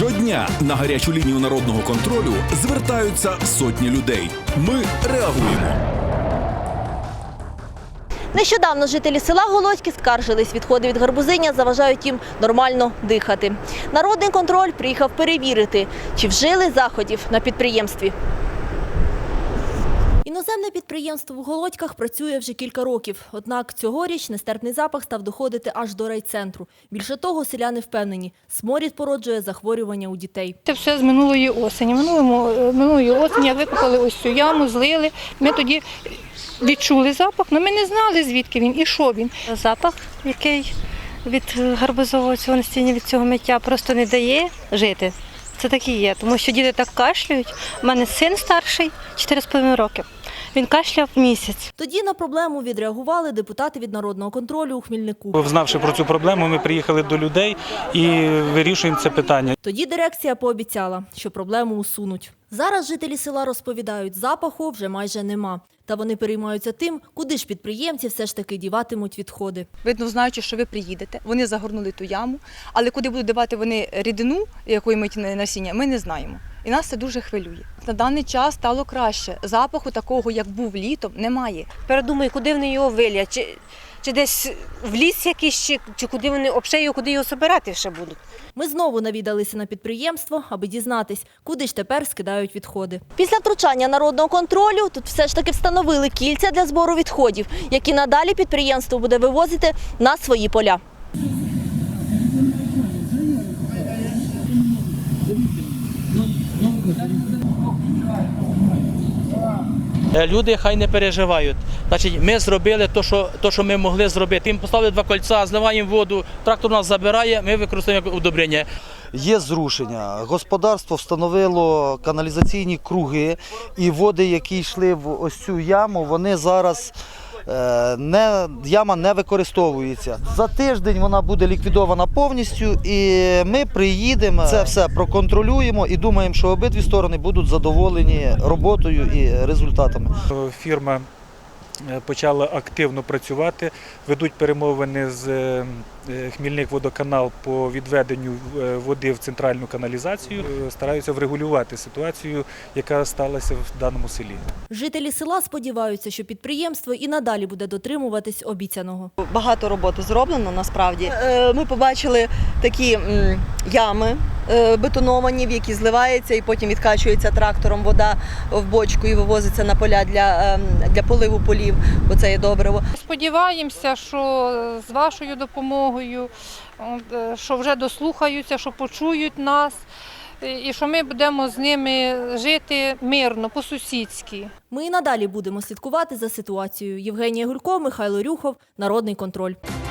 Щодня на гарячу лінію народного контролю звертаються сотні людей. Ми реагуємо. Нещодавно жителі села Голодьки скаржились, відходи від гарбузиня заважають їм нормально дихати. Народний контроль приїхав перевірити, чи вжили заходів на підприємстві. Іноземне підприємство в Голодьках працює вже кілька років. Однак цьогоріч нестерпний запах став доходити аж до райцентру. Більше того, селяни впевнені, сморід породжує захворювання у дітей. Це все з минулої осені. Минулому, е, минулої осені викопали ось цю яму, злили. Ми тоді відчули запах, але ми не знали, звідки він і що він. Запах, який від гарбузового цього настіння, від цього миття просто не дає жити. Це так і є, тому що діти так кашляють. У мене син старший, 4,5 роки. Він кашляв місяць. Тоді на проблему відреагували депутати від народного контролю у Хмільнику. Знавши про цю проблему, ми приїхали до людей і вирішуємо це питання. Тоді дирекція пообіцяла, що проблему усунуть. Зараз жителі села розповідають, запаху вже майже нема. Та вони переймаються тим, куди ж підприємці все ж таки діватимуть відходи. Видно, знаючи, що ви приїдете, вони загорнули ту яму, але куди будуть давати вони рідину, якої мить насіння, ми не знаємо. І нас це дуже хвилює. На даний час стало краще. Запаху такого, як був літом, немає. передумаю, куди вони його вилять, чи, чи десь в ліс якийсь, чи, чи куди вони обшею, куди його збирати ще будуть. Ми знову навідалися на підприємство, аби дізнатись, куди ж тепер скидають відходи. Після втручання народного контролю тут все ж таки встановили кільця для збору відходів, які надалі підприємство буде вивозити на свої поля. Е, Люди хай не переживають. Значить, ми зробили те, що, то, що ми могли зробити. Їм поставили два кольця, зливаємо воду, трактор нас забирає, ми використовуємо удобрення. Є зрушення. Господарство встановило каналізаційні круги, і води, які йшли в ось цю яму, вони зараз. Е, Не, яма не використовується. За тиждень вона буде ліквідована повністю, і ми приїдемо, це все проконтролюємо і думаємо, що обидві сторони будуть задоволені роботою і результатами. Фірма е, почала активно працювати, ведуть перемовини з е, Хмільник водоканал по відведенню е, води в центральну каналізацію. Е, Стараються врегулювати ситуацію, яка сталася в даному селі. Жителі села сподіваються, що підприємство і надалі буде дотримуватись обіцяного. Багато роботи зроблено насправді. Е, Ми побачили такі ями е, бетоновані, в які зливається і потім відкачується трактором вода в бочку і вивозиться на поля для, ем, для поливу полів, бо це є добриво. Сподіваємося, що з вашою допомогою, е, що вже дослухаються, що почують нас, е, і що ми будемо з ними жити мирно, по-сусідськи. Ми і надалі будемо слідкувати за ситуацією. Євгенія Гулько, Михайло Рюхов, Народний контроль.